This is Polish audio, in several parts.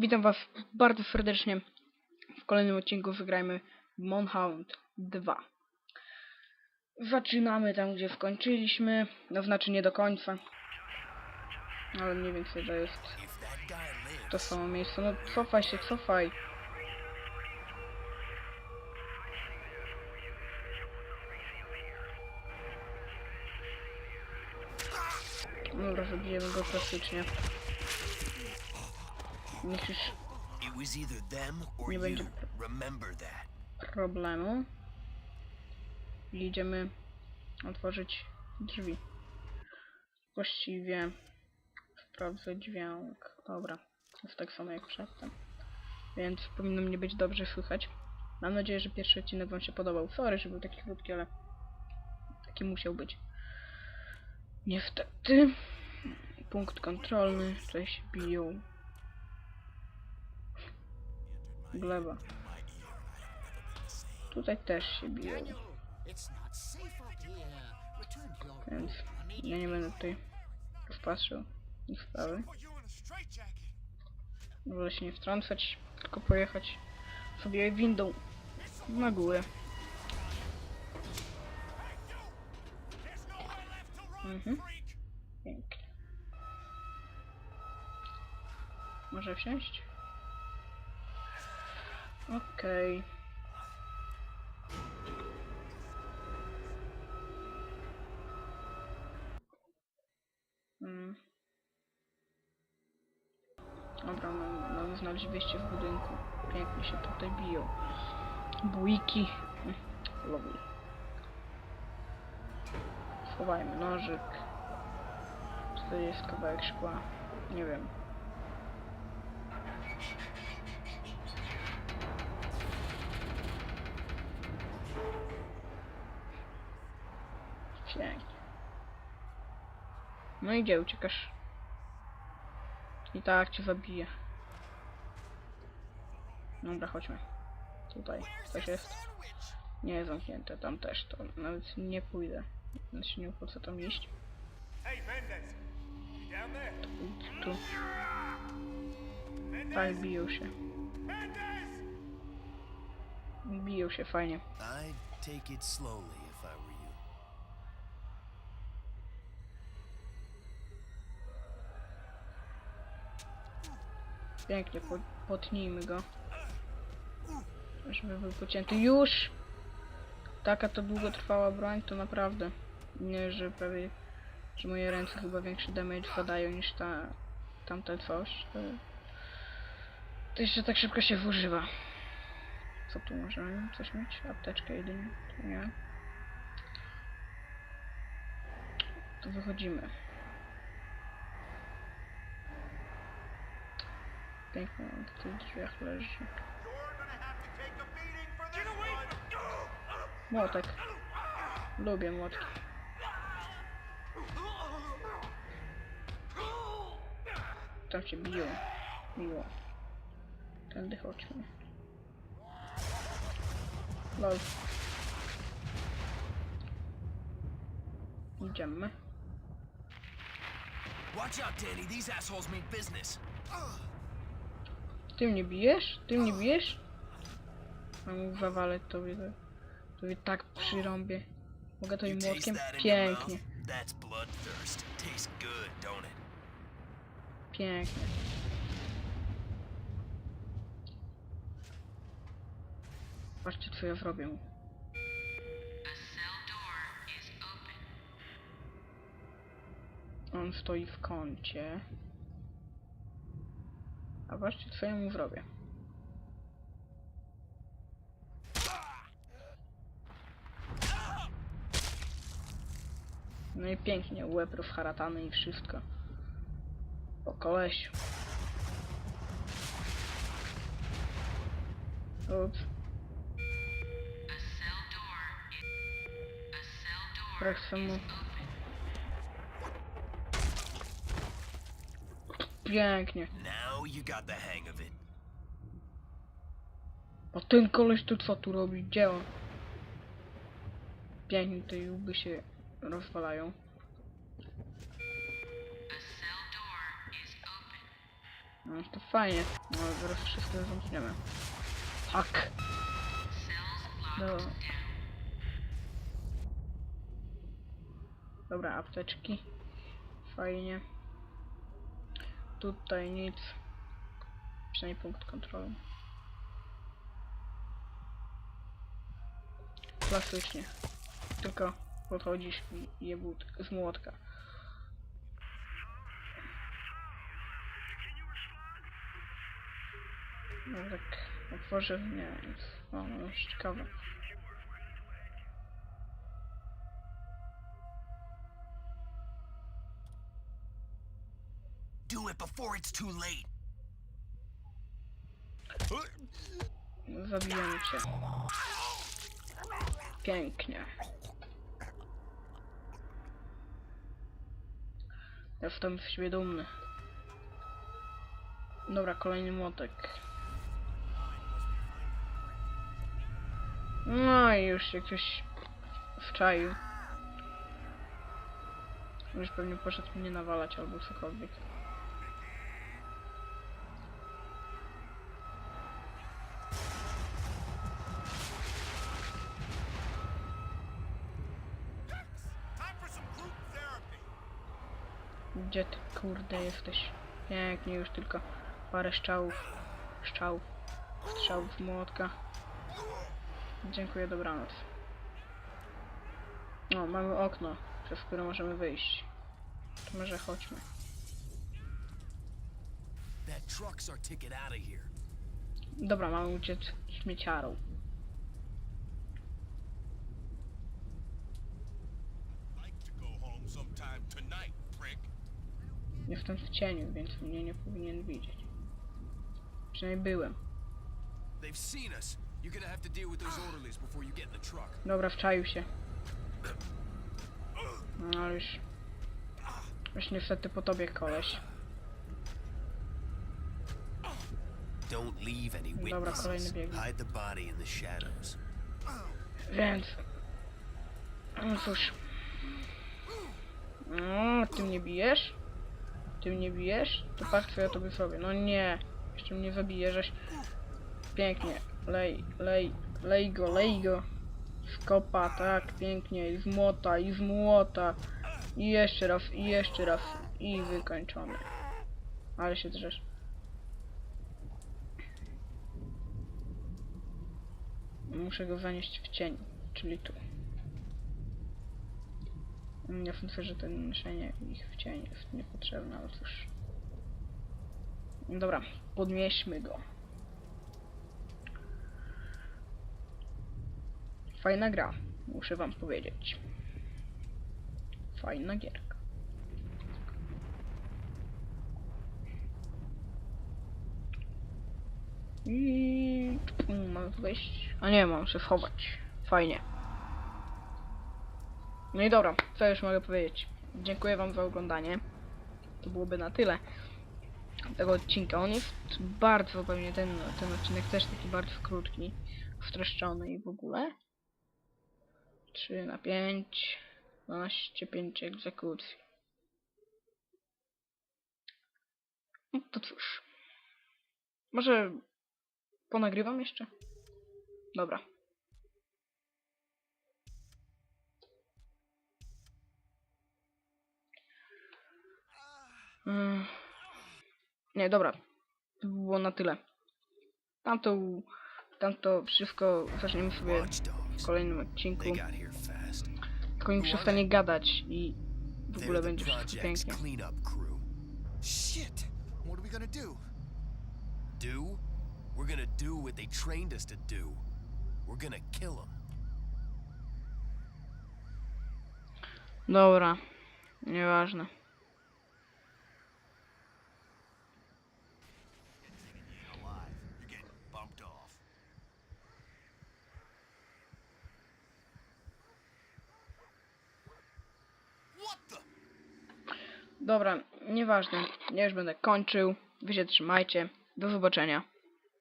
Witam was bardzo serdecznie w kolejnym odcinku Wygrajmy Monhound 2. Zaczynamy tam, gdzie skończyliśmy, no znaczy nie do końca. Ale mniej więcej to jest to samo miejsce. No cofaj się, cofaj. Dobra, zabijemy go klasycznie. Or Nie będzie- problemu. I idziemy otworzyć drzwi. Właściwie sprawdzę dźwięk. Dobra, jest tak samo jak przedtem. Więc powinno mnie być dobrze słychać. Mam nadzieję, że pierwszy odcinek wam się podobał. Sorry, że był taki krótki, ale taki musiał być. Niestety. Punkt kontrolny. Się biją. Gleba. Tutaj też się biją. Więc ja nie będę tutaj rozpatrzył ich sprawy. Wolę się nie wtrącać, tylko pojechać sobie windą na górę. Mhm. Pięknie. Może wsiąść? Okej. Mm. Dobra, mam, mam znaleźć wyjście w budynku. Pięknie się tutaj biją. Bójki. Mm, Lovely. Schowajmy nożyk. Tutaj jest kawałek szkła. Nie wiem. Pięknie. No i gdzie uciekasz? I tak cię zabiję. Dobra, chodźmy. Tutaj coś jest. Nie jest zamknięte, tam też to nawet nie pójdę. Znaczy nie po co tam iść. Tu, tu. Tak, biją się. Biją się fajnie. Pięknie, po, potnijmy go. Żeby był pocięty. Już! Taka to długotrwała broń, to naprawdę. Nie, że prawie... Że moje ręce chyba większy damage zadają niż ta... Tamta coś. To, to jeszcze tak szybko się używa. Co tu możemy? Coś mieć? Apteczkę jedynie. Tu nie. To wychodzimy. Pięknie, on w tych drzwiach leży. Młotek. Lubię młotki. Tam się biją. Miło. Tędy chodźmy. Lol. Idziemy. Watch out, Danny. These assholes mean business. Ty mnie bijesz? Ty mnie bijesz? A mu zawalę tobie. to- Tobie tak przyrąbię. Mogę to i You taste młotkiem? Pięknie. Pięknie. Patrzcie co ja zrobię mu. On stoi w kącie. Patrzcie co ja mu zrobię. No i pięknie, łeb rozharatany i wszystko. Po kolesiu. Ups. Chcę mu... Pięknie. Now you got the hang of it. A ten koleś tu co tu robi? Gdzie on? Pięknie te łby się rozwalają. No to fajnie. No zaraz wszystko zamkniemy. Hak. Dobra. Dobra, apteczki. Fajnie. Tutaj nic. Przynajmniej punkt kontroli. Klasycznie. Tylko podchodzisz i jebut z młotka. No tak otworzę, nie. O, no już ciekawe. Do it before it's too late. Zabijemy cię. Pięknie. Jestem z siebie dumny. Dobra, kolejny młotek. No i już się ktoś wczaił. Już pewnie poszedł mnie nawalać albo cokolwiek. Gdzie ty kurde jesteś? Pięknie, już tylko parę strzałów. Strzałów. Strzałów młotka. Dziękuję, dobranoc. O, mamy okno, przez które możemy wyjść. To może chodźmy. Dobra, mamy uciec śmieciarą. Jestem w cieniu, więc mnie nie powinien widzieć. Przynajmniej byłem. They've seen us. You're gonna have to deal with those orderlies before you get in the truck. Dobra, wczaił się. No ale już... Już niestety po tobie koleś. Don't leave any Dobra, kolejny witnesses. bieg. Hide the body in the shadows. Więc... No cóż... No, ty mnie bijesz? Ty mnie bijesz? To patrz ja tobie zrobię. No nie! Jeszcze mnie zabijesz. Pięknie. Lej, lej, lej go, lej go. Z kopa, tak, pięknie. I z młota, i z młota. I jeszcze raz, i jeszcze raz. I wykończony. Ale się drzesz. Muszę go zanieść w cień, czyli tu. Nie sądzę, że ten noszenie ich w cień jest niepotrzebne, ale cóż. Dobra, podnieśmy go. Fajna gra, muszę wam powiedzieć. Fajna gierka. I mam wejść. A nie, mam się schować. Fajnie. No i dobra, co już mogę powiedzieć. Dziękuję wam za oglądanie. To byłoby na tyle tego odcinka. On jest bardzo, pewnie ten, ten odcinek też taki bardzo krótki, streszczony i w ogóle. 3 na 5, 12, 5 egzekucji. No to cóż. Może ponagrywam jeszcze? Dobra. Nie, dobra. To było na tyle. Tamto, tamto wszystko zaczniemy sobie w kolejnym odcinku. Tylko mi przestanie gadać i w ogóle będzie wszystko pięknie. Shit! What are we gonna do? Do? We're gonna do what they trained us to do. We're gonna kill them. Dobra. Nieważne. Alive. You're getting bumped off. What the? Dobra, nieważne. Ja już będę kończył. Wy się trzymajcie. Do zobaczenia.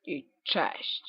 I cześć.